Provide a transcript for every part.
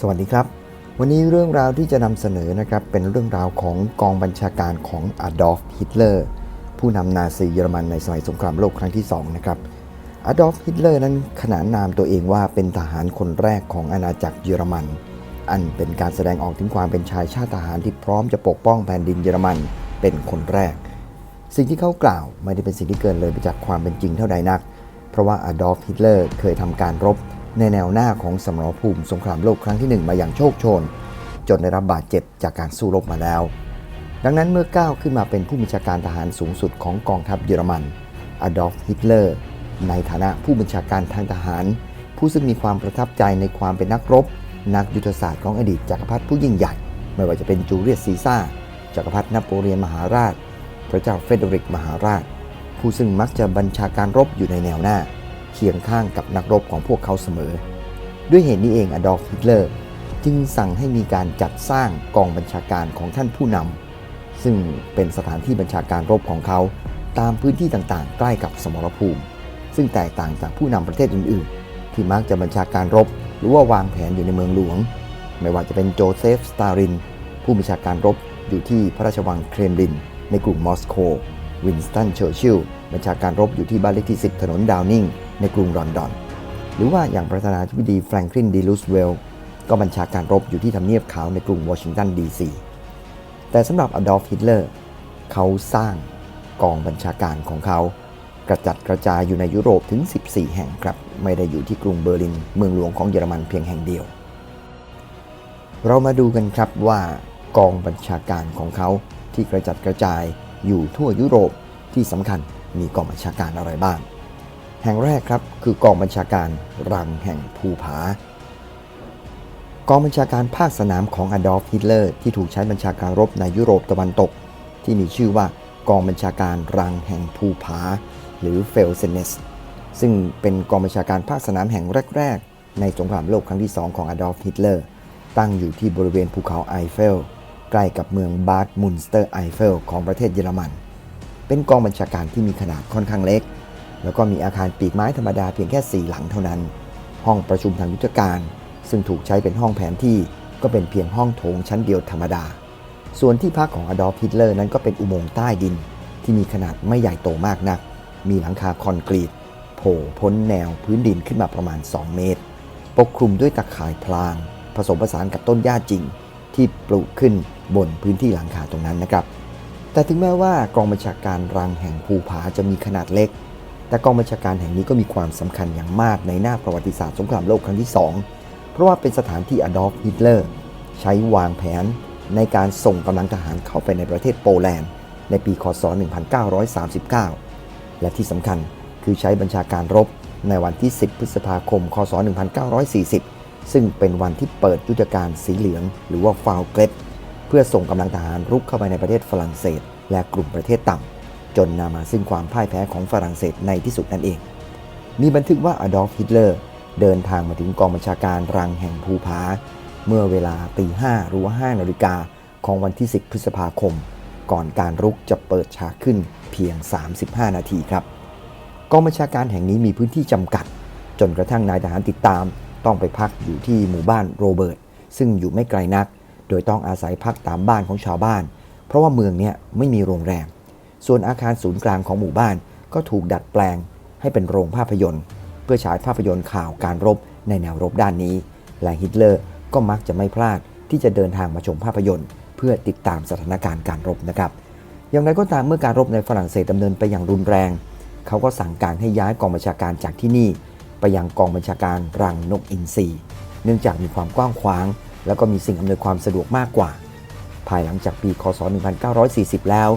สวัสดีครับ วันนี้เรื่องราวที่จะนำเสนอนะครับเป็นเรื่องราวของกองบัญชาการของอดอล์ฟฮิตเลอร์ผู้นำนาซีเยอรมันในสมัยสงครามโลกครั้งที่2นะครับอดอล์ฟฮิตเลอร์นั้นขนานนามตัวเองว่าเป็นทหารคนแรกของอาณาจักรเยอรมัน อันเป็นการแสดงออกถึงความเป็นชายชาติทหารที่พร้อมจะปกป้องแผ่นดินเยอรมันเป็นคนแรก สิ่งที่เขากล่าวไม่ได้เป็นสิ่งที่เกินเลยไปจากความเป็นจริงเท่าใดนัก เพราะว่าอดอล์ฟฮิตเลอร์เคยทำการรบ ในแนวหน้าของสมรภูมิสงครามโลกครั้งที่ 1 มาอย่างโชคโชน จนได้รับบาดเจ็บจากการสู้รบมาแล้ว ดังนั้นเมื่อก้าวขึ้นมาเป็นผู้บัญชาการทหารสูงสุดของกองทัพเยอรมันอดอล์ฟฮิตเลอร์ในฐานะผู้บัญชาการทางทหาร ผู้ซึ่งมีความประทับใจในความเป็นนักรบ นักยุทธศาสตร์ของอดีตจักรพรรดิผู้ยิ่งใหญ่ ไม่ว่าจะเป็นจูเลียสซีซ่าจักรพรรดินโปเลียนมหาราช พระเจ้าเฟเดริกมหาราช ผู้ซึ่งมักจะบัญชาการรบอยู่ในแนวหน้า เคียงข้างกับนักรบของพวกเขาเสมอ ด้วยเหตุนี้เองอดอล์ฟฮิตเลอร์จึงสั่งให้มีการจัดสร้างกองบัญชาการของท่านผู้นำซึ่งเป็นสถานที่บัญชาการรบของเขาตามพื้นที่ต่างๆ ใกล้กับสมรภูมิ ซึ่งแตกต่างจากผู้นำประเทศอื่นๆ ที่มักจะบัญชาการรบ หรือว่าวางแผนอยู่ในเมืองหลวง ไม่ว่าจะเป็นโจเซฟ สตาริน ผู้บัญชาการรบอยู่ที่พระราชวังเครมลิน ในกรุงมอสโก วินสตันเชอร์ชิลล์บัญชาการรบอยู่ที่บ้านเลขที่ 10 ถนนดาวนิงในกรุงลอนดอน หรือว่าอย่างประธานาธิบดีแฟรงคลินดีลูสเวลล์ก็บัญชาการรบอยู่ที่ทำเนียบขาวในกรุงวอชิงตันดีซีแต่สำหรับอดอล์ฟฮิตเลอร์เขาสร้างกองบัญชาการของเขา กระจัดกระจายอยู่ในยุโรปถึง 14 แห่งครับ ไม่ได้อยู่ที่กรุงเบอร์ลิน เมืองหลวงของเยอรมันเพียงแห่งเดียว เรามาดูกันครับว่ากองบัญชาการของเขาที่กระจัดกระจาย อยู่ทั่วยุโรปที่สำคัญมีกองบัญชาการอะไรบ้าง แห่งแรกครับคือกองบัญชาการรังแห่งภูผา กองบัญชาการภาคสนามของอดอล์ฟฮิตเลอร์ที่ถูกใช้บัญชาการรบในยุโรปตะวันตก ที่มีชื่อว่ากองบัญชาการรังแห่งภูผา หรือเฟลเซเนสซึ่งเป็นกองบัญชาการภาคสนามแห่งแรก ๆ ในสงครามโลกครั้งที่ 2 ของอดอล์ฟฮิตเลอร์ ตั้งอยู่ที่บริเวณภูเขาไอเฟล ใกล้กับเมืองบาดมุนสเตอร์ไอเฟลของประเทศเยอรมัน เป็นกองบัญชาการที่มีขนาดค่อนข้างเล็ก แล้วก็มีอาคารปีกไม้ธรรมดาเพียงแค่ 4 หลังเท่านั้น ห้องประชุมทางยุทธการ ซึ่งถูกใช้เป็นห้องแผนที่ก็เป็นเพียงห้องโถงชั้นเดียวธรรมดา ส่วนที่พักของอดอล์ฟฮิตเลอร์นั้นก็เป็นอุโมงค์ใต้ดิน ที่มีขนาดไม่ใหญ่โตมากนัก มีหลังคาคอนกรีตโผล่พ้นแนวพื้นดินขึ้นมาประมาณ 2 เมตร ปกคลุมด้วยตะข่ายพลาง ผสมผสานกับต้นหญ้าจริง ที่ปลูกขึ้นบนพื้นที่หลังคาตรงนั้นนะครับ แต่ถึงแม้ว่ากองบัญชาการรังแห่งภูผาจะมีขนาดเล็ก แต่กองบัญชาการแห่งนี้ก็มีความสำคัญอย่างมากในหน้าประวัติศาสตร์สงครามโลกครั้งที่ 2 เพราะว่าเป็นสถานที่อดอล์ฟฮิตเลอร์ใช้วางแผนในการส่งกำลังทหารเข้าไปในประเทศโปแลนด์ ในปีคศ 1939 และที่สำคัญคือใช้บัญชาการรบในวันที่ 10 พฤษภาคม คศ 1940 ซึ่งเป็นวันที่เปิดยุทธการสีเหลือง หรือว่าฟาวเกรดเพื่อส่งกำลังทหารรุกเข้าไปในประเทศฝรั่งเศส และกลุ่มประเทศต่ำจนนำมาซึ่งความพ่ายแพ้ของฝรั่งเศสในที่สุดนั่นเอง มีบันทึกว่าอดอล์ฟฮิตเลอร์เดินทางมาถึงกองบัญชาการรังแห่งภูผา เมื่อเวลาตีห้าหรือว่า5นาฬิกาของวันที่ 10 พฤษภาคม ก่อนการรุกจะเปิดฉากขึ้นเพียง 35 นาทีครับกองบัญชาการแห่งนี้มีพื้นที่จำกัด จนกระทั่งนายทหารติดตาม ต้องไปพักอยู่ที่หมู่บ้านโรเบิร์ตซึ่งอยู่ไม่ไกลนัก โดยต้องอาศัยพักตามบ้านของชาวบ้าน เพราะว่าเมืองเนี้ยไม่มีโรงแรม ส่วนอาคารศูนย์กลางของหมู่บ้านก็ถูกดัดแปลงให้เป็นโรงภาพยนตร์ เพื่อฉายภาพยนตร์ข่าวการรบในแนวรบด้านนี้ และฮิตเลอร์ก็มักจะไม่พลาดที่จะเดินทางมาชมภาพยนตร์ เพื่อติดตามสถานการณ์การรบนะครับ อย่างไรก็ตามเมื่อการรบในฝรั่งเศสดำเนินไปอย่างรุนแรง เขาก็สั่งการให้ย้ายกองบัญชาการจากที่นี่ ไปยังกองบัญชาการรังนกอินทรีเนื่องจากมีความกว้างขวาง แล้วก็มีสิ่งอำนวยความสะดวกมากกว่า ภายหลังจากปีคศ 1940 แล้ว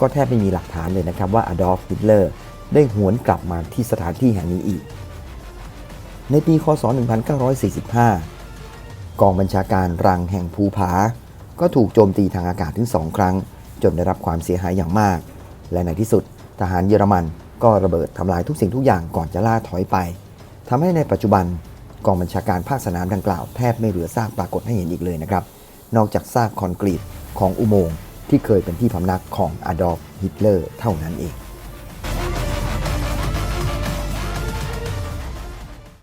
ก็แทบไม่มีหลักฐานเลยนะครับว่าอดอล์ฟฮิตเลอร์ได้หวนกลับมาที่สถานที่แห่งนี้อีก ในปีคศ 1945 กองบัญชาการรังแห่งภูผา ก็ถูกโจมตีทางอากาศถึงสองครั้ง จนได้รับความเสียหายอย่างมาก และในที่สุดทหารเยอรมันก็ระเบิดทำลายทุกสิ่งทุกอย่างก่อนจะล่าถอยไป ทำให้ในปัจจุบันกองบัญชาการภาคสนามดังกล่าวแทบไม่เหลือซากปรากฏให้เห็นอีกเลยนะครับ นอกจากซากคอนกรีตของอุโมงค์ที่เคยเป็นที่พำนักของอดอล์ฟฮิตเลอร์เท่านั้นเอง